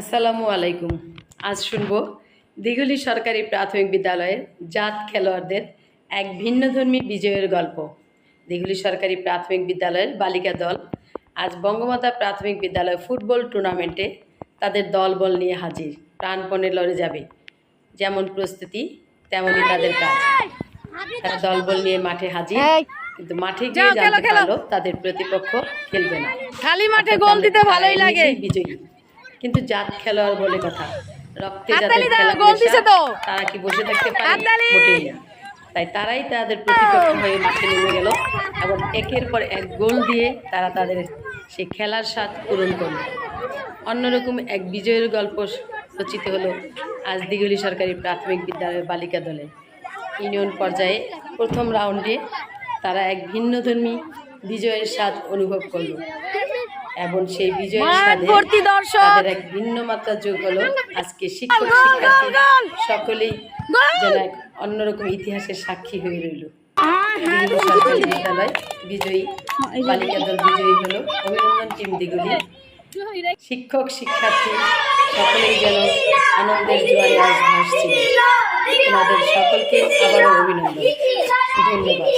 আসসালামু আলাইকুম। আজ শুনব দিঘলি সরকারি প্রাথমিক বিদ্যালয়ের জাত খেলোয়াড়দের এক ভিন্নধর্মী বিজয়ের গল্প। দিঘলি সরকারি প্রাথমিক বিদ্যালয়ের বালিকা দল আজ বঙ্গমাতা প্রাথমিক বিদ্যালয় ফুটবল টুর্নামেন্টে তাদের দল বল নিয়ে হাজির। প্রাণপণে লড়ে যাবে। যেমন প্রস্তুতি তেমনই তাদের কাজ। তারা দল বল নিয়ে মাঠে হাজির কিন্তু মাঠে গিয়ে জানতে পারল তাদের প্রতিপক্ষ খেলবে না। খালি মাঠে গোল দিতে ভালোই লাগে। বিজয়ী। কিন্তু জাত খেলোয়াড় বলে কথা। রক্তে যাদের খেলা। তারা কি বসে থাকতে পারে? হাততালি। মোটেই না। তাই তারাই তাদের প্রতিপক্ষ হয়ে মাঠে নেমে গেল এবং একের পর এক গোল দিয়ে তারা তাদের সেই খেলার স্বাদ পূরণ করল। অন্যরকম এক বিজয়ের গল্প রচিত হলো আজ দিগুলি সরকারি প্রাথমিক বিদ্যালয়ের বালিকা দলে। ইউনিয়ন পর্যায়ে প্রথম রাউন্ডে তারা এক ভিন্নধর্মী বিজয়ের স্বাদ অনুভব করল। এবং সেই বিজয়ের ভর্তি তাদের এক ভিন্ন মাত্রা যোগ হলো। আজকে শিক্ষক শিক্ষার্থী সকলেই যেন এক অন্যরকম ইতিহাসের সাক্ষী হয়ে রইল। সরকারি বিদ্যালয় বিজয়ী বালিকা দল বিজয়ী হলো। অভিনন্দন টিম দিগুলি। শিক্ষক শিক্ষার্থী সকলেই যেন আনন্দের জোয়ারে আজ ভাসছিল তোমাদের সকলকে আবারও অভিনন্দন। ধন্যবাদ।